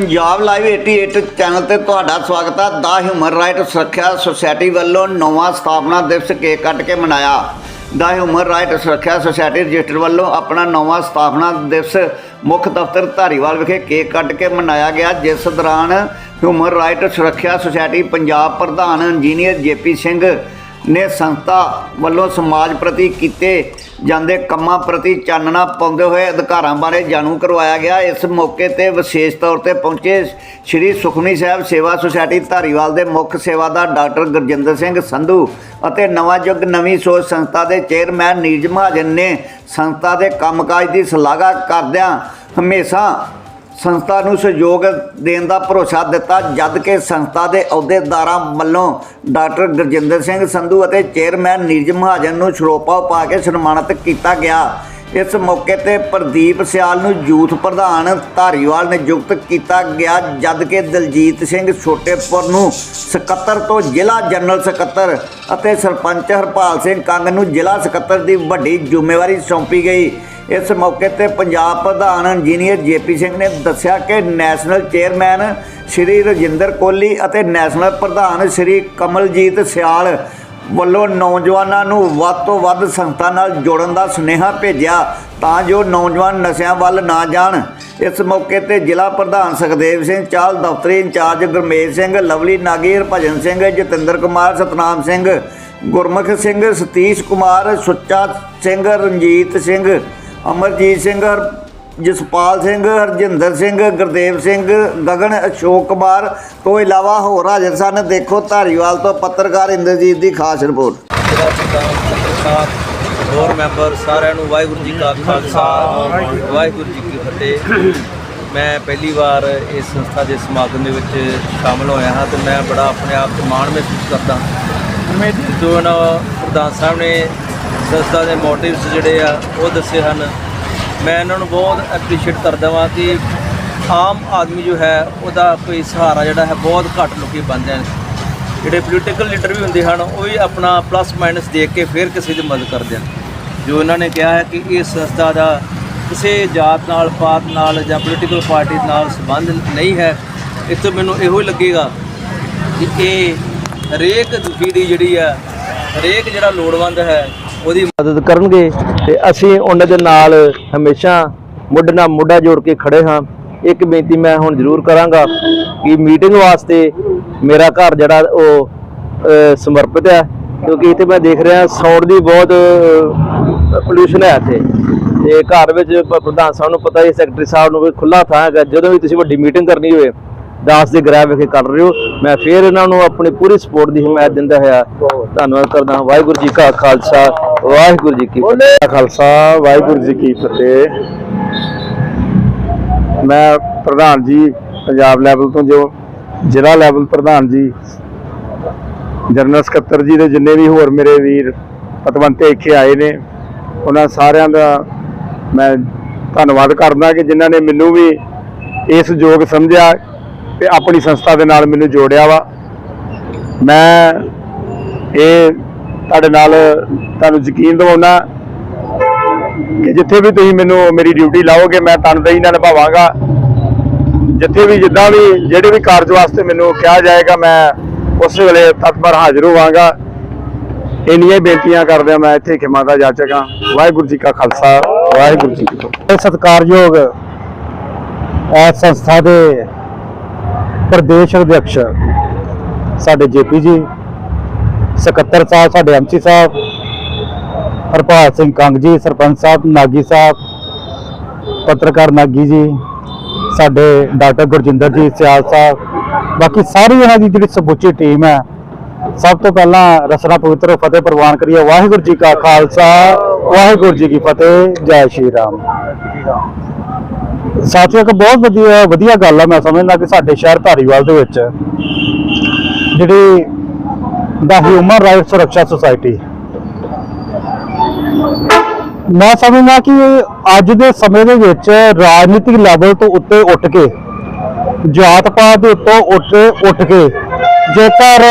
Punjab live 88 channel ਤੇ ਤੁਹਾਡਾ ਸਵਾਗਤ ਹੈ ਦਾ ਹਿਊਮਨ ਰਾਈਟ ਸੁਰੱਖਿਆ ਸੁਸਾਇਟੀ ਵੱਲੋਂ ਨਵਾਂ ਸਥਾਪਨਾ ਦਿਵਸ ਕੇਕ ਕੱਟ ਕੇ ਮਨਾਇਆ। ਦਾ ਹਿਊਮਨ ਰਾਈਟ ਸੁਰੱਖਿਆ ਸੁਸਾਇਟੀ ਰਜਿਸਟਰ ਵੱਲੋਂ ਆਪਣਾ ਨਵਾਂ ਸਥਾਪਨਾ ਦਿਵਸ ਮੁੱਖ ਦਫ਼ਤਰ ਧਾਰੀਵਾਲ ਵਿਖੇ ਕੇਕ ਕੱਟ ਕੇ ਮਨਾਇਆ ਗਿਆ। ਜਿਸ ਦੌਰਾਨ ਹਿਊਮਨ ਰਾਈਟ ਸੁਰੱਖਿਆ ਸੁਸਾਇਟੀ ਪੰਜਾਬ ਪ੍ਰਧਾਨ ਇੰਜੀਨੀਅਰ ਜੇਪੀ ਸਿੰਘ ਨੇ ਸੰਸਥਾ ਵੱਲੋਂ ਸਮਾਜ ਪ੍ਰਤੀ ਕੀਤੇ ਜਾਂਦੇ ਕੰਮਾਂ ਪ੍ਰਤੀ ਚਾਨਣਾ ਪਾਉਂਦੇ ਹੋਏ ਅਧਿਕਾਰਾਂ ਬਾਰੇ ਜਾਣੂ ਕਰਵਾਇਆ ਗਿਆ। ਇਸ ਮੌਕੇ ਤੇ ਵਿਸ਼ੇਸ਼ ਤੌਰ ਤੇ ਪਹੁੰਚੇ ਸ੍ਰੀ ਸੁਖਮਨੀ ਸਾਹਿਬ ਸੇਵਾ ਸੁਸਾਇਟੀ ਧਾਰੀਵਾਲ ਦੇ ਮੁੱਖ ਸੇਵਾਦਾਰ ਡਾਕਟਰ ਗੁਰਜਿੰਦਰ ਸਿੰਘ ਸੰਧੂ ਅਤੇ ਨਵਾਂ ਯੁੱਗ ਨਵੀਂ ਸੋਚ ਸੰਸਥਾ ਦੇ ਚੇਅਰਮੈਨ ਨੀਰਜ ਮਹਾਜਨ ਨੇ ਸੰਸਥਾ ਦੇ ਕੰਮਕਾਜ ਦੀ ਸ਼ਲਾਘਾ ਕਰਦਿਆਂ ਹਮੇਸ਼ਾ ਸੰਸਥਾ ਨੂੰ ਸਹਿਯੋਗ ਦੇਣ ਦਾ ਭਰੋਸਾ ਦਿੱਤਾ, ਜਦ ਕਿ ਸੰਸਥਾ ਦੇ ਅਹੁਦੇਦਾਰਾਂ ਵੱਲੋਂ ਡਾਕਟਰ ਗੁਰਜਿੰਦਰ ਸਿੰਘ ਸੰਧੂ ਅਤੇ ਚੇਅਰਮੈਨ ਨੀਰਜ ਮਹਾਜਨ ਨੂੰ ਸ਼ਰੋਪਾ ਪਾ ਕੇ ਸਨਮਾਨਿਤ ਕੀਤਾ ਗਿਆ। ਇਸ ਮੌਕੇ ਤੇ ਪ੍ਰਦੀਪ ਸਿਆਲ ਨੂੰ ਯੂਥ ਪ੍ਰਧਾਨ ਧਾਰੀਵਾਲ ਨਿਯੁਕਤ ਕੀਤਾ ਗਿਆ, ਜਦ ਕਿ ਦਲਜੀਤ ਸਿੰਘ ਛੋਟੇਪੁਰ ਨੂੰ ਸਕੱਤਰ ਤੋਂ ਜ਼ਿਲ੍ਹਾ ਜਨਰਲ ਸਕੱਤਰ ਅਤੇ ਸਰਪੰਚ ਹਰਪਾਲ ਸਿੰਘ ਕੰਗ ਨੂੰ ਜ਼ਿਲ੍ਹਾ ਸਕੱਤਰ ਦੀ ਵੱਡੀ ਜ਼ਿੰਮੇਵਾਰੀ ਸੌਂਪੀ ਗਈ। ਇਸ ਮੌਕੇ ਤੇ ਪੰਜਾਬ ਪ੍ਰਧਾਨ ਇੰਜੀਨੀਅਰ ਜੇਪੀ ਸਿੰਘ ਨੇ ਦੱਸਿਆ ਕਿ ਨੈਸ਼ਨਲ ਚੇਅਰਮੈਨ ਸ਼੍ਰੀ ਰਜਿੰਦਰ ਕੋਹਲੀ ਅਤੇ ਨੈਸ਼ਨਲ ਪ੍ਰਧਾਨ ਸ਼੍ਰੀ ਕਮਲਜੀਤ ਸਿਆਲ ਵੱਲੋਂ ਨੌਜਵਾਨਾਂ ਨੂੰ ਵੱਧ ਤੋਂ ਵੱਧ ਸੰਗਤਾਂ ਨਾਲ ਜੋੜਨ ਦਾ ਸੁਨੇਹਾ ਭੇਜਿਆ ਤਾਂ ਜੋ ਨੌਜਵਾਨ ਨਸ਼ਿਆਂ ਵੱਲ ਨਾ ਜਾਣ। ਇਸ ਮੌਕੇ ਤੇ ਜ਼ਿਲ੍ਹਾ ਪ੍ਰਧਾਨ ਸੁਖਦੇਵ ਸਿੰਘ, ਚਾਲ ਦਫ਼ਤਰੀ ਇੰਚਾਰਜ ਗੁਰਮੇਜ ਸਿੰਘ, ਲਵਲੀ ਨਾਗੀ ਹਰਭਜਨ ਸਿੰਘ, ਜਤਿੰਦਰ ਕੁਮਾਰ, ਸਤਨਾਮ ਸਿੰਘ, ਗੁਰਮੁਖ ਸਿੰਘ, ਸਤੀਸ਼ ਕੁਮਾਰ, ਸੁੱਚਾ ਸਿੰਘ, ਰਣਜੀਤ ਸਿੰਘ, ਅਮਰਜੀਤ ਸਿੰਘ ਹਰ- ਜਸਪਾਲ ਸਿੰਘ, ਹਰਜਿੰਦਰ ਸਿੰਘ, ਗੁਰਦੇਵ ਸਿੰਘ, ਗਗਨ ਅਸ਼ੋਕ ਕੁਮਾਰ ਤੋਂ ਇਲਾਵਾ ਹੋਰ ਹਾਜ਼ਰ ਸਨ। ਦੇਖੋ ਧਾਰੀਵਾਲ ਤੋਂ ਪੱਤਰਕਾਰ ਇੰਦਰਜੀਤ ਦੀ ਖਾਸ ਰਿਪੋਰਟ। ਮੇਰਾ ਹੋਰ ਮੈਂਬਰ ਸਾਰਿਆਂ ਨੂੰ ਵਾਹਿਗੁਰੂ ਜੀ ਕਾ ਖਾਲਸਾ, ਵਾਹਿਗੁਰੂ ਜੀ ਕੀ ਫਤਿਹ। ਮੈਂ ਪਹਿਲੀ ਵਾਰ ਇਸ ਸੰਸਥਾ ਦੇ ਸਮਾਗਮ ਦੇ ਵਿੱਚ ਸ਼ਾਮਲ ਹੋਇਆ ਹਾਂ ਤੇ ਮੈਂ ਬੜਾ ਆਪਣੇ ਆਪ ਤੇ ਮਾਣ ਮਹਿਸੂਸ ਕਰਦਾ ਜੋ ਇਹਨਾਂ ਪ੍ਰਧਾਨ ਸਾਹਿਬ ਨੇ ਸੰਸਥਾ ਦੇ ਮੋਟਿਵਸ ਜਿਹੜੇ ਆ, ਉਹ ਦੱਸੇ ਹਨ। ਮੈਂ ਇਹਨਾਂ ਨੂੰ ਬਹੁਤ ਐਪਰੀਸ਼ੀਏਟ ਕਰਦਾ ਵਾਂ ਕਿ ਆਮ ਆਦਮੀ ਜੋ ਹੈ, ਉਹਦਾ ਕੋਈ ਸਹਾਰਾ ਜਿਹੜਾ ਹੈ, ਬਹੁਤ ਘੱਟ ਲੋਕੀ ਬਣਦੇ ਹਨ। ਜਿਹੜੇ ਪੋਲੀਟੀਕਲ ਲੀਡਰ ਵੀ ਹੁੰਦੇ ਹਨ, ਉਹ ਵੀ ਆਪਣਾ ਪਲੱਸ ਮਾਈਨਸ ਦੇਖ ਕੇ ਫਿਰ ਕਿਸੇ ਦੀ ਮਦਦ ਕਰਦੇ ਹਨ। ਜੋ ਇਹਨਾਂ ਨੇ ਕਿਹਾ ਹੈ ਕਿ ਇਹ ਸੰਸਥਾ ਦਾ ਕਿਸੇ ਜਾਤ ਨਾਲ, ਪਾਤ ਨਾਲ ਜਾਂ ਪੋਲੀਟੀਕਲ ਪਾਰਟੀ ਨਾਲ ਸੰਬੰਧ ਨਹੀਂ ਹੈ। ਇਸ ਤੋਂ ਮੈਨੂੰ ਇਹੋ ਹੀ ਲੱਗੇਗਾ ਕਿ ਇਹ ਹਰੇਕ ਦੁਖੀ ਦੀ ਜਿਹੜੀ ਹੈ, ਹਰੇਕ ਜਿਹੜਾ ਲੋੜਵੰਦ ਹੈ, ਉਹਦੀ ਮਦਦ ਕਰਨਗੇ। ਤੇ ਅਸੀਂ ਉਹਨਾਂ ਦੇ ਨਾਲ ਹਮੇਸ਼ਾ ਮੁੱਢ ਨਾਲ ਮੁੱਢਾ ਜੋੜ ਕੇ ਖੜੇ ਹਾਂ। ਇੱਕ ਬੇਨਤੀ ਮੈਂ ਹੁਣ ਜ਼ਰੂਰ ਕਰਾਂਗਾ ਕਿ ਮੀਟਿੰਗ ਵਾਸਤੇ ਮੇਰਾ ਘਰ ਜਿਹੜਾ ਉਹ ਸਮਰਪਿਤ ਹੈ, ਕਿਉਂਕਿ ਇੱਥੇ ਮੈਂ ਦੇਖ ਰਿਹਾ ਸਾਊਂਡ ਦੀ ਬਹੁਤ ਪੋਲੂਸ਼ਨ ਹੈ ਇੱਥੇ। ਤੇ ਘਰ ਵਿੱਚ ਪ੍ਰਧਾਨ ਸਾਹਿਬ ਨੂੰ ਪਤਾ ਹੀ ਸੈਕਟਰੀ ਸਾਹਿਬ ਨੂੰ ਕੋਈ ਖੁੱਲਾ ਥਾਂ ਹੈਗਾ। ਜਦੋਂ ਵੀ ਤੁਸੀਂ ਵੱਡੀ ਮੀਟਿੰਗ ਕਰਨੀ ਹੋਵੇ, ਦਾਸ ਦੇ ਗ੍ਰਹਿ ਵਿਖੇ ਕਰ ਰਹੇ ਹੋ, ਮੈਂ ਫਿਰ ਇਹਨਾਂ ਨੂੰ ਆਪਣੀ ਪੂਰੀ ਸਪੋਰਟ ਦੀ ਹਮਾਇਤ ਦਿੰਦਾ ਹੋਇਆ ਧੰਨਵਾਦ ਕਰਦਾ ਹਾਂ। ਵਾਹਿਗੁਰੂ ਜੀ ਕਾ ਖਾਲਸਾ। ਵਾਹਿਗੁਰੂ ਜੀ ਕੀ ਫਤਿਹ। ਖਾਲਸਾ ਵਾਹਿਗੁਰੂ ਜੀ ਕੀ ਫਤਿਹ। ਮੈਂ ਪ੍ਰਧਾਨ ਜੀ ਪੰਜਾਬ ਲੈਵਲ ਤੋਂ ਜੋ ਜ਼ਿਲ੍ਹਾ ਲੈਵਲ ਪ੍ਰਧਾਨ ਜੀ ਜਨਰਲ ਸਕੱਤਰ ਜੀ ਦੇ ਜਿੰਨੇ ਵੀ ਹੋਰ ਮੇਰੇ ਵੀਰ ਪਤਵੰਤੇ ਇੱਥੇ ਆਏ ਨੇ ਉਹਨਾਂ ਸਾਰਿਆਂ ਦਾ ਮੈਂ ਧੰਨਵਾਦ ਕਰਦਾ ਕਿ ਜਿਨ੍ਹਾਂ ਨੇ ਮੈਨੂੰ ਵੀ ਇਸ ਯੋਗ ਸਮਝਿਆ ਤੇ ਆਪਣੀ ਸੰਸਥਾ ਦੇ ਨਾਲ ਮੈਨੂੰ ਜੋੜਿਆ ਵਾ। ਮੈਂ ਇਹ ਤੁਹਾਡੇ ਨਾਲ ਤੁਹਾਨੂੰ ਯਕੀਨ ਦਿਵਾਉਣਾ ਕਿ ਜਿੱਥੇ ਵੀ ਤੁਸੀਂ ਮੈਨੂੰ ਮੇਰੀ ਡਿਊਟੀ ਲਾਓਗੇ, ਮੈਂ ਤਨਦੇਹੀ ਨਾਲ ਨਿਭਾਵਾਂਗਾ। ਜਿੱਥੇ ਵੀ ਜਿੱਦਾਂ ਵੀ ਜਿਹੜੇ ਵੀ ਕਾਰਜ ਵਾਸਤੇ ਮੈਨੂੰ ਕਿਹਾ ਜਾਏਗਾ, ਮੈਂ ਉਸ ਵੇਲੇ ਤਤਪਰ ਹਾਜ਼ਰ ਹੋਵਾਂਗਾ। ਇੰਨੀਆਂ ਬੇਨਤੀਆਂ ਕਰਦਿਆਂ ਮੈਂ ਇੱਥੇ ਖਿਮਾ ਦਾ ਜਾਚਕ ਹਾਂ। ਵਾਹਿਗੁਰੂ ਜੀ ਕਾ ਖਾਲਸਾ, ਵਾਹਿਗੁਰੂ ਜੀ ਕੀ ਫਤਿਹ। ਸਤਿਕਾਰਯੋਗ ਇਸ ਸੰਸਥਾ ਦੇ ਪ੍ਰਦੇਸ਼ ਅਧਿਕਸ਼ ਸਾਡੇ ਜੇਪੀ ਜੀ ਸਕੱਤਰ ਸਾਹਿਬ, ਸਾਡੇ ਐਮਸੀ ਸਾਹਿਬ, ਹਰਪਾਲ ਸਿੰਘ ਕੰਗ ਜੀ ਸਰਪੰਚ ਸਾਹਿਬ, ਨਾਗੀ ਸਾਹਿਬ, ਪੱਤਰਕਾਰ ਨਾਗੀ ਜੀ, ਸਾਡੇ ਡਾਕਟਰ ਗੁਰਜਿੰਦਰ ਜੀ ਸਿਆਲ ਸਾਹਿਬ, ਬਾਕੀ ਸਾਰੀ ਇਹਨਾਂ ਦੀ ਜਿਹੜੀ ਸਮੁੱਚੀ ਟੀਮ ਹੈ, ਸਭ ਤੋਂ ਪਹਿਲਾਂ ਰਸਨਾ ਪਵਿੱਤਰ ਫਤਿਹ ਪ੍ਰਵਾਨ ਕਰੀਏ। ਵਾਹਿਗੁਰੂ ਜੀ ਕਾ ਖਾਲਸਾ, ਵਾਹਿਗੁਰੂ ਜੀ ਕੀ ਫਤਿਹ, ਜੈ ਸ਼੍ਰੀ ਰਾਮ। ਸਾਥੀਓ, ਇੱਕ ਬਹੁਤ ਵਧੀਆ ਵਧੀਆ ਗੱਲ ਆ, ਮੈਂ ਸਮਝਦਾ ਕਿ ਸਾਡੇ ਸ਼ਹਿਰ ਧਾਰੀਵਾਲ ਦੇ ਵਿੱਚ ਜਿਹੜੀ ਦਾ ਹਿਊਮਨ ਰਾਈਟ ਸੁਰੱਖਿਆ ਸੁਸਾਇਟੀ ਮੈਂ ਸਮਝਦਾ ਕਿ ਅੱਜ ਦੇ ਸਮੇਂ ਦੇ ਵਿੱਚ ਰਾਜਨੀਤਿਕ ਲੈਵਲ ਤੋਂ ਉੱਤੇ ਉੱਠ ਕੇ, ਜਾਤ ਪਾਤ ਦੇ ਉੱਤੋਂ ਉੱਠ ਉੱਠ ਕੇ ਜੇਕਰ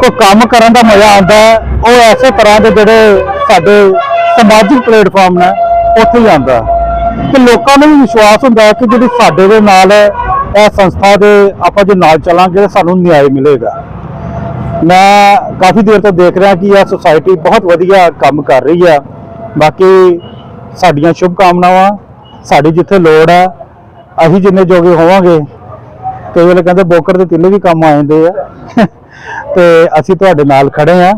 ਕੋਈ ਕੰਮ ਕਰਨ ਦਾ ਮਜ਼ਾ ਆਉਂਦਾ, ਉਹ ਐਸੇ ਤਰ੍ਹਾਂ ਦੇ ਜਿਹੜੇ ਸਾਡੇ ਸਮਾਜਿਕ ਪਲੇਟਫਾਰਮ ਨੇ, ਉੱਥੇ ਹੀ ਆਉਂਦਾ ਹੈ। ਤੇ ਲੋਕਾਂ ਨੂੰ ਵੀ ਵਿਸ਼ਵਾਸ ਹੁੰਦਾ ਕਿ ਜਿਹੜੀ ਸਾਡੇ ਦੇ ਨਾਲ ਇਹ ਸੰਸਥਾ ਦੇ ਆਪਾਂ ਜੇ ਨਾਲ ਚੱਲਾਂਗੇ ਤਾਂ ਸਾਨੂੰ ਨਿਆਂ ਮਿਲੇਗਾ। ਮੈਂ ਕਾਫੀ ਦੇਰ ਤੋਂ ਦੇਖ ਰਿਹਾ ਕਿ ਇਹ ਸੁਸਾਇਟੀ ਬਹੁਤ ਵਧੀਆ ਕੰਮ ਕਰ ਰਹੀ ਆ। ਬਾਕੀ ਸਾਡੀਆਂ ਸ਼ੁਭ ਕਾਮਨਾਵਾਂ ਸਾਡੀ ਜਿੱਥੇ ਲੋੜ ਆ, ਅਸੀਂ ਜਿੰਨੇ ਜੋਗੇ ਹੋਵਾਂਗੇ। ਕਈ ਵੇਲੇ ਕਹਿੰਦੇ ਬੋਕਰ ਦੇ ਤਿੱਲੇ ਵੀ ਕੰਮ ਆ ਜਾਂਦੇ ਆ। ਤੇ ਅਸੀਂ ਤੁਹਾਡੇ ਨਾਲ ਖੜੇ ਆ।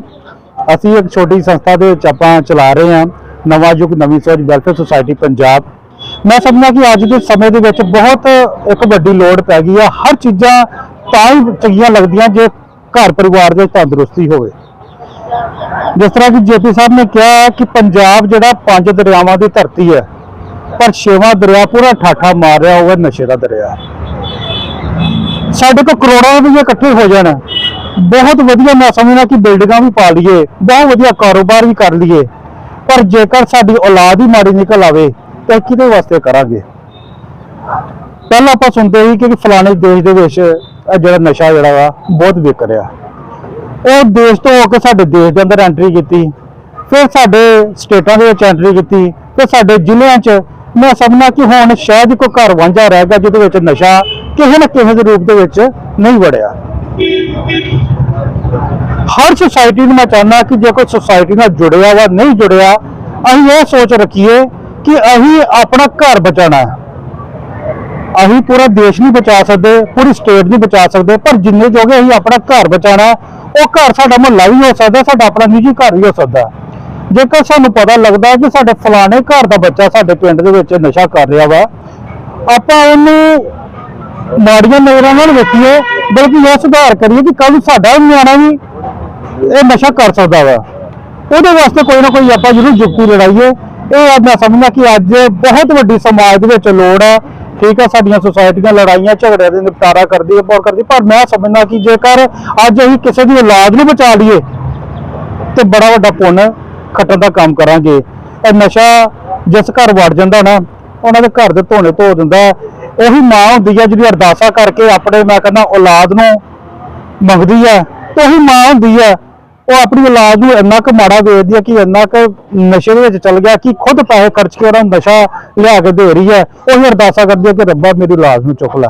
ਅਸੀਂ ਇੱਕ ਛੋਟੀ ਸੰਸਥਾ ਦੇ ਵਿੱਚ ਆਪਾਂ ਚਲਾ ਰਹੇ ਆ। ਨਵਾਂ ਯੁੱਗ, ਨਵੀਂ ਸੋਚ, ਵੈਲਫੇਅਰ ਸੁਸਾਇਟੀ ਪੰਜਾਬ। ਮੈਂ ਸਮਝਦਾ ਕਿ ਅੱਜ ਦੇ ਸਮੇਂ ਦੇ ਵਿੱਚ ਬਹੁਤ ਇੱਕ ਵੱਡੀ ਲੋੜ ਪੈ ਗਈ ਆ। ਹਰ ਚੀਜ਼ਾਂ ਤਾਂ ਹੀ ਚੰਗੀਆਂ ਲੱਗਦੀਆਂ ਜੇ ਘਰ ਪਰਿਵਾਰ ਦੇ ਤੰਦਰੁਸਤੀ ਹੋਵੇ। ਜਿਸ ਤਰ੍ਹਾਂ ਕਿ ਜੇਪੀ ਸਾਹਿਬ ਨੇ ਕਿਹਾ ਕਿ ਪੰਜਾਬ ਜਿਹੜਾ ਪੰਜ ਦਰਿਆਵਾਂ ਦੀ ਧਰਤੀ ਹੈ, ਪਰ ਛੇਵਾਂ ਦਰਿਆ ਪੂਰਾ ਠਾਠਾ ਮਾਰ ਰਿਹਾ, ਉਹ ਨਸ਼ੇ ਦਾ ਦਰਿਆ। ਸਾਡੇ ਕੋਲ ਕਰੋੜਾਂ ਰੁਪਏ ਇਕੱਠੇ ਹੋ ਜਾਣ। ਬਹੁਤ ਵਧੀਆ ਮੈਂ ਸਮਝਦਾ ਕਿ ਬਿਲਡਿੰਗਾਂ ਵੀ ਪਾ ਲਈਏ, ਬਹੁਤ ਵਧੀਆ ਕਾਰੋਬਾਰ ਵੀ ਕਰ ਲਈਏ। ਪਰ ਜੇਕਰ ਸਾਡੀ ਔਲਾਦ ਹੀ ਮਾੜੀ ਨਿਕਲ ਆਵੇ ਤਾਂ ਕਿਹਦੇ ਵਾਸਤੇ ਕਰਾਂਗੇ? ਪਹਿਲਾਂ ਆਪਾਂ ਸੁਣਦੇ ਸੀ ਕਿ ਫਲਾਣੇ ਦੇਸ਼ ਦੇ ਵਿੱਚ ਜਿਹੜਾ ਨਸ਼ਾ ਜਿਹੜਾ ਵਾ, ਬਹੁਤ ਵਿਕ ਰਿਹਾ। ਉਹ ਦੇਸ਼ ਤੋਂ ਹੋ ਕੇ ਸਾਡੇ ਦੇਸ਼ ਦੇ ਅੰਦਰ ਐਂਟਰੀ ਕੀਤੀ, ਫਿਰ ਸਾਡੇ ਸਟੇਟਾਂ ਦੇ ਵਿੱਚ ਐਂਟਰੀ ਕੀਤੀ, ਤੇ ਸਾਡੇ ਜ਼ਿਲ੍ਹਿਆਂ 'ਚ ਮੈਂ ਸਮਝਣਾ ਕਿ ਹੁਣ ਸ਼ਾਇਦ ਕੋਈ ਘਰ ਵਾਂਝਾ ਰਹਿ ਗਿਆ ਜਿਹਦੇ ਵਿੱਚ ਨਸ਼ਾ ਕਿਸੇ ਨਾ ਕਿਸੇ ਦੇ ਰੂਪ ਦੇ ਵਿੱਚ ਨਹੀਂ ਵੜਿਆ। ਹਰ ਸੁਸਾਇਟੀ ਨੂੰ ਮੈਂ ਚਾਹੁੰਦਾ ਕਿ ਜੇ ਕੋਈ ਸੁਸਾਇਟੀ ਨਾਲ ਜੁੜਿਆ ਵਾ, ਨਹੀਂ ਜੁੜਿਆ, ਅਸੀਂ ਇਹ ਸੋਚ ਰੱਖੀਏ ਕਿ ਅਸੀਂ ਆਪਣਾ ਘਰ ਬਚਾਉਣਾ ਹੈ। ਅਸੀਂ ਪੂਰਾ ਦੇਸ਼ ਨਹੀਂ ਬਚਾ ਸਕਦੇ, ਪੂਰੀ ਸਟੇਟ ਨਹੀਂ ਬਚਾ ਸਕਦੇ, ਪਰ ਜਿੰਨੇ ਜੋਗੇ ਅਸੀਂ ਆਪਣਾ ਘਰ ਬਚਾਣਾ ਉਹ ਘਰ ਸਾਡਾ ਮੁਹੱਲਾ ਵੀ ਹੋ ਸਕਦਾ, ਸਾਡਾ ਆਪਣਾ ਨਿੱਜੀ ਘਰ ਵੀ ਹੋ ਸਕਦਾ ਜੇਕਰ ਸਾਨੂੰ ਪਤਾ ਲੱਗਦਾ ਕਿ ਸਾਡੇ ਫਲਾਣੇ ਘਰ ਦਾ ਬੱਚਾ ਸਾਡੇ ਪਿੰਡ ਦੇ ਵਿੱਚ ਨਸ਼ਾ ਕਰ ਰਿਹਾ ਵਾ, ਆਪਾਂ ਉਹਨੂੰ ਮਾੜੀਆਂ ਨਜ਼ਰਾਂ ਨਾਲ ਵੇਖੀਏ, ਬਲਕਿ ਇਹ ਸੁਧਾਰ ਕਰੀਏ ਕਿ ਕੱਲ ਸਾਡਾ ਵੀ ਨਿਆਣਾ ਵੀ ਇਹ ਨਸ਼ਾ ਕਰ ਸਕਦਾ ਵਾ। ਉਹਦੇ ਵਾਸਤੇ ਕੋਈ ਨਾ ਕੋਈ ਆਪਾਂ ਜ਼ਰੂਰ ਜੁਗਤੀ ਲੜਾਈਏ। ਇਹ ਮੈਂ ਸਮਝਦਾ ਕਿ ਅੱਜ ਬਹੁਤ ਵੱਡੀ ਸਮਾਜ ਦੇ ਵਿੱਚ ਲੋੜ ਹੈ ਠੀਕ ਹੈ ਸਾਡੀਆਂ ਸੁਸਾਇਟੀਆਂ ਲੜਾਈਆਂ, ਝਗੜਿਆਂ ਦੇ ਨਿਪਟਾਰਾ ਕਰਦੀ ਹੈ ਬਹੁਤ ਕਰਦੀ, ਪਰ ਮੈਂ ਸਮਝਦਾ ਕਿ ਜੇਕਰ ਅੱਜ ਅਸੀਂ ਕਿਸੇ ਦੀ ਔਲਾਦ ਨੂੰ ਬਚਾ ਲਈਏ, ਤੇ ਬੜਾ ਵੱਡਾ ਪੁੰਨ ਖੱਟਣ ਦਾ ਕੰਮ ਕਰਾਂਗੇ। ਇਹ ਨਸ਼ਾ ਜਿਸ ਘਰ ਵੜ ਜਾਂਦਾ ਨਾ, ਉਹਨਾਂ ਦੇ ਘਰ ਦੇ ਧੋਣੇ ਧੋ ਦਿੰਦਾ, ਉਹੀ ਮਾਂ ਹੁੰਦੀ ਹੈ ਜਿਹੜੀ ਅਰਦਾਸਾ ਕਰਕੇ ਆਪਣੇ, ਮੈਂ ਕਹਿੰਦਾ, ਔਲਾਦ ਨੂੰ ਮੰਗਦੀ ਹੈ ਉਹੀ ਮਾਂ ਹੁੰਦੀ ਹੈ ਉਹ ਆਪਣੀ ਔਲਾਦ ਨੂੰ ਇੰਨਾ ਕੁ ਮਾੜਾ ਵੇਚਦੀ ਹੈ ਕਿ ਇੰਨਾ ਕੁ ਨਸ਼ੇ ਦੇ ਵਿੱਚ ਚਲ ਗਿਆ ਕਿ ਖੁਦ ਪੈਸੇ ਖਰਚ ਕੇ ਉਹਦਾ ਨਸ਼ਾ ਲਿਆ ਕੇ ਦੇ ਰਹੀ ਹੈ। ਉਹੀ ਅਰਦਾਸਾ ਕਰਦੀ ਹੈ ਕਿ ਰੱਬਾ ਮੇਰੀ ਔਲਾਦ ਨੂੰ ਚੁੱਕ ਲੈ।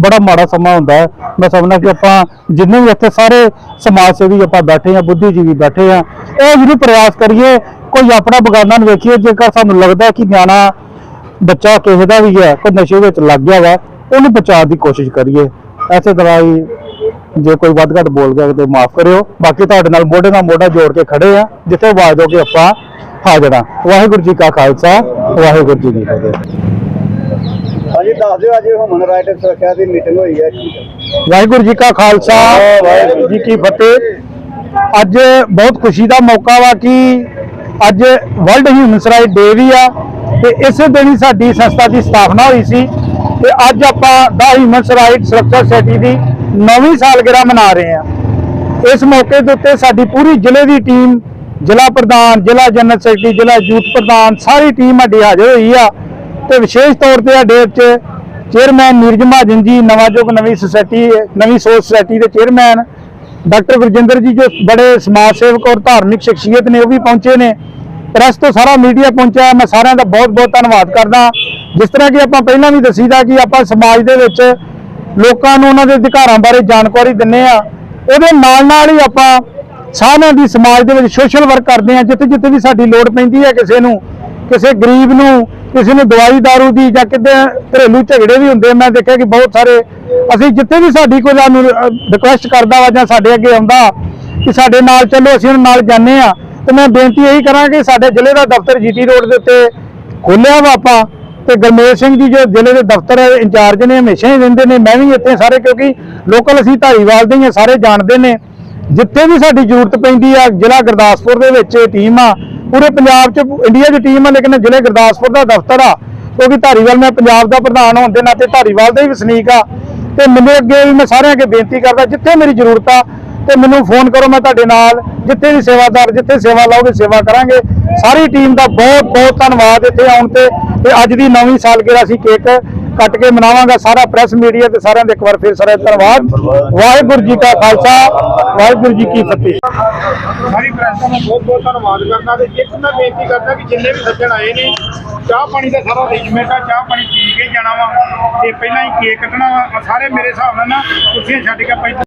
ਬੜਾ ਮਾੜਾ ਸਮਾਂ ਹੁੰਦਾ ਹੈ। ਮੈਂ ਸਮਝਦਾ ਕਿ ਆਪਾਂ ਜਿੰਨੇ ਵੀ ਇੱਥੇ ਸਾਰੇ ਸਮਾਜ ਸੇਵੀ ਆਪਾਂ ਬੈਠੇ ਆ ਬੁੱਧੀਜੀਵੀ ਬੈਠੇ ਆ ਇਹ ਜਿਹੜੀ ਪ੍ਰਯਾਸ ਕਰੀਏ। ਕੋਈ ਆਪਣਾ ਬਗਾਨਾ ਨੂੰ ਵੇਖੀਏ, ਜੇਕਰ ਸਾਨੂੰ ਲੱਗਦਾ ਕਿ ਨਿਆਣਾ ਬੱਚਾ ਕਿਸੇ ਦਾ ਵੀ ਹੈ, ਕੋਈ ਨਸ਼ੇ ਵਿੱਚ ਲੱਗ ਗਿਆ ਵਾ, ਉਹਨੂੰ ਬਚਾਉਣ ਦੀ ਕੋਸ਼ਿਸ਼ ਕਰੀਏ। ਐਸੇ ਤਰ੍ਹਾਂ ਹੀ ਜੇ ਕੋਈ ਵੱਧ ਘੱਟ ਬੋਲ ਗਿਆ ਤੇ ਮਾਫ ਕਰਿਓ। ਬਾਕੀ ਤੁਹਾਡੇ ਨਾਲ ਮੋਢੇ ਨਾਲ ਮੋਢਾ ਜੋੜ ਕੇ ਖੜੇ ਆ ਜਿੱਥੇ ਆਵਾਜ਼ ਦੋ ਕਿ ਆਪਾਂ ਹਾਜ਼ਰ ਹਾਂ। ਵਾਹਿਗੁਰੂ ਜੀ ਕਾ ਖਾਲਸਾ ਵਾਹਿਗੁਰੂ ਜੀ ਕੀ ਫਤਿਹ। ਹਾਂਜੀ ਦੱਸ ਦਿਓ ਅੱਜ ਹਿਊਮਨ ਰਾਈਟ ਸੁਰੱਖਿਆ ਦੀ ਮੀਟਿੰਗ ਹੋਈ ਹੈ ਵਾਹਿਗੁਰੂ ਜੀ ਕਾ ਖਾਲਸਾ ਵਾਹਿਗੁਰੂ ਜੀ ਕੀ ਫਤਿਹ। ਅੱਜ ਬਹੁਤ ਖੁਸ਼ੀ ਦਾ ਮੌਕਾ ਵਾ ਕਿ ਅੱਜ ਵਰਲਡ ਹਿਊਮਨ ਰਾਈਟ ਡੇ ਵੀ ਆ ਤੇ ਇਸੇ ਦਿਨ ਹੀ ਸਾਡੀ ਸੰਸਥਾ ਦੀ ਸਥਾਪਨਾ ਹੋਈ ਸੀ ਤੇ ਅੱਜ ਆਪਾਂ ਦਾ ਹਿਊਮਨ ਰਾਈਟ ਸੁਰੱਖਿਆ ਸੋਸਾਇਟੀ ਦੀ ਨਵੀਂ ਸਾਲਗਿਰਾ ਮਨਾ ਰਹੇ ਹਾਂ ਇਸ ਮੌਕੇ ਦੇ ਉੱਤੇ ਸਾਡੀ ਪੂਰੀ ਜ਼ਿਲ੍ਹੇ ਦੀ ਟੀਮ, ਜ਼ਿਲ੍ਹਾ ਪ੍ਰਧਾਨ, ਜ਼ਿਲ੍ਹਾ ਜਨਰਲ ਸੈਕਟਰੀ, ਜ਼ਿਲ੍ਹਾ ਯੂਥ ਪ੍ਰਧਾਨ, ਸਾਰੀ ਟੀਮ ਸਾਡੀ ਹਾਜ਼ਰ ਹੋਈ ਆ ਤੇ ਵਿਸ਼ੇਸ਼ ਤੌਰ ਤੇ ਸਾਡੇ 'ਚ ਚੇਅਰਮੈਨ ਨੀਰਜ ਮਹਾਜਨ ਜੀ ਨਵਾਂ ਨਵੀਂ ਸੁਸਾਇਟੀ, ਨਵੀਂ ਸੋਚ ਸੁਸਾਇਟੀ ਦੇ ਚੇਅਰਮੈਨ, ਡਾਕਟਰ ਗੁਰਜਿੰਦਰ ਜੀ ਜੋ ਬੜੇ ਸਮਾਜ ਸੇਵਕ ਔਰ ਧਾਰਮਿਕ ਸ਼ਖਸੀਅਤ ਨੇ, ਉਹ ਵੀ ਪਹੁੰਚੇ ਨੇ। ਪ੍ਰੈਸ ਤੋਂ ਸਾਰਾ ਮੀਡੀਆ ਪਹੁੰਚਿਆ ਮੈਂ ਸਾਰਿਆਂ ਦਾ ਬਹੁਤ ਬਹੁਤ ਧੰਨਵਾਦ ਕਰਦਾ। ਜਿਸ ਤਰ੍ਹਾਂ ਕਿ ਆਪਾਂ ਪਹਿਲਾਂ ਵੀ ਦੱਸੀਦਾ ਕਿ ਆਪਾਂ ਸਮਾਜ ਦੇ ਵਿੱਚ ਲੋਕਾਂ ਨੂੰ ਉਹਨਾਂ ਦੇ ਅਧਿਕਾਰਾਂ ਬਾਰੇ ਜਾਣਕਾਰੀ ਦਿੰਨੇ ਆ ਉਹਦੇ ਨਾਲ ਨਾਲ ਹੀ ਆਪਾਂ ਸਾਰਿਆਂ ਦੀ ਸਮਾਜ ਦੇ ਵਿੱਚ ਸੋਸ਼ਲ ਵਰਕ ਕਰਦੇ ਆ ਜਿੱਥੇ ਜਿੱਥੇ ਵੀ ਸਾਡੀ ਲੋੜ ਪੈਂਦੀ ਹੈ ਕਿਸੇ ਨੂੰ, ਕਿਸੇ ਗਰੀਬ ਨੂੰ, ਕਿਸੇ ਨੂੰ ਦਵਾਈ ਦਾਰੂ ਦੀ ਜਾਂ ਕਿਤੇ ਘਰੇਲੂ ਝਗੜੇ ਵੀ ਹੁੰਦੇ ਆ। ਮੈਂ ਦੇਖਿਆ ਕਿ ਬਹੁਤ ਸਾਰੇ, ਅਸੀਂ ਜਿੱਥੇ ਵੀ ਸਾਡੀ ਕੋਈ ਸਾਨੂੰ ਰਿਕੁਐਸਟ ਕਰਦਾ ਵਾ ਜਾਂ ਸਾਡੇ ਅੱਗੇ ਆਉਂਦਾ ਕਿ ਸਾਡੇ ਨਾਲ ਚੱਲੋ, ਅਸੀਂ ਉਹਨਾਂ ਨਾਲ ਜਾਂਦੇ ਆ ਤੇ ਮੈਂ ਬੇਨਤੀ ਇਹੀ ਕਰਾਂ ਕਿ ਸਾਡੇ ਜ਼ਿਲ੍ਹੇ ਦਾ ਦਫ਼ਤਰ ਜੀਟੀ ਰੋਡ ਦੇ ਉੱਤੇ ਖੋਲਿਆ ਵਾ ਆਪਾਂ। ਤੇ ਗਰਮੇਲ ਸਿੰਘ ਜੀ ਜੋ ਜ਼ਿਲ੍ਹੇ ਦੇ ਦਫ਼ਤਰ ਇੰਚਾਰਜ ਨੇ ਹਮੇਸ਼ਾ ਹੀ ਰਹਿੰਦੇ ਨੇ ਮੈਂ ਵੀ ਇੱਥੇ ਸਾਰੇ ਕਿਉਂਕਿ ਲੋਕਲ ਅਸੀਂ ਧਾਰੀਵਾਲ ਦੇ ਹੀ ਹਾਂ, ਸਾਰੇ ਜਾਣਦੇ ਨੇ। ਜਿੱਥੇ ਵੀ ਸਾਡੀ ਜ਼ਰੂਰਤ ਪੈਂਦੀ ਆ ਜ਼ਿਲ੍ਹਾ ਗੁਰਦਾਸਪੁਰ ਦੇ ਵਿੱਚ ਇਹ ਟੀਮ ਆ। ਪੂਰੇ ਪੰਜਾਬ 'ਚ ਇੰਡੀਆ ਦੀ ਟੀਮ ਆ ਲੇਕਿਨ ਜ਼ਿਲ੍ਹੇ ਗੁਰਦਾਸਪੁਰ ਦਾ ਦਫ਼ਤਰ ਆ। ਕਿਉਂਕਿ ਧਾਰੀਵਾਲ ਮੈਂ ਪੰਜਾਬ ਦਾ ਪ੍ਰਧਾਨ ਹੋਣ ਦੇ ਨਾਤੇ ਧਾਰੀਵਾਲ ਦਾ ਹੀ ਵਸਨੀਕ ਆ। ਤੇ ਮੈਨੂੰ ਅੱਗੇ ਵੀ ਮੈਂ ਸਾਰਿਆਂ ਅੱਗੇ ਬੇਨਤੀ ਕਰਦਾ ਜਿੱਥੇ ਮੇਰੀ ਜ਼ਰੂਰਤ ਆ ਤੇ ਮੈਨੂੰ ਫੋਨ ਕਰੋ, ਮੈਂ ਤੁਹਾਡੇ ਨਾਲ, ਜਿੱਥੇ ਵੀ ਸੇਵਾਦਾਰ, ਜਿੱਥੇ ਸੇਵਾ ਲਾਓਗੇ, ਸੇਵਾ ਕਰਾਂਗੇ। ਸਾਰੀ ਟੀਮ ਦਾ ਬਹੁਤ ਬਹੁਤ ਧੰਨਵਾਦ ਇੱਥੇ ਆਉਣ ਤੇ। ਤੇ ਅੱਜ ਦੀ ਨਵੀਂ ਸਾਲਗਿਰਾ ਅਸੀਂ ਕੇਕ ਕੱਟ ਕੇ ਮਨਾਵਾਂਗਾ, ਸਾਰਾ ਪ੍ਰੈਸ ਮੀਡੀਆ ਤੇ ਸਾਰਿਆਂ ਦਾ ਇੱਕ ਵਾਰ ਫਿਰ ਸਾਰਾ ਧੰਨਵਾਦ। ਵਾਹਿਗੁਰੂ ਜੀ ਕਾ ਖਾਲਸਾ, ਵਾਹਿਗੁਰੂ ਜੀ ਕੀ ਫਤਿਹ। ਸਾਰੀ ਪ੍ਰੈਸ ਦਾ ਮੈਂ ਬਹੁਤ ਬਹੁਤ ਧੰਨਵਾਦ ਕਰਦਾ ਤੇ ਇੱਕ ਮੈਂ ਬੇਨਤੀ ਕਰਦਾ ਕਿ ਜਿੰਨੇ ਵੀ ਸੱਜਣ ਆਏ ਨੇ, ਚਾਹ ਪਾਣੀ ਦਾ ਸਾਰਾ ਅਰੇਂਜਮੈਂਟ ਆ, ਚਾਹ ਪਾਣੀ ਪੀ ਕੇ ਜਾਣਾ ਵਾ। ਤੇ ਪਹਿਲਾਂ ਹੀ ਕੇਕ ਕੱਟਣਾ ਵਾ। ਸਾਰੇ ਮੇਰੇ ਹਿਸਾਬ ਨਾਲ ਨਾ, ਕੁਰਸੀਆਂ ਛੱਡ ਕੇ ਆਪਾਂ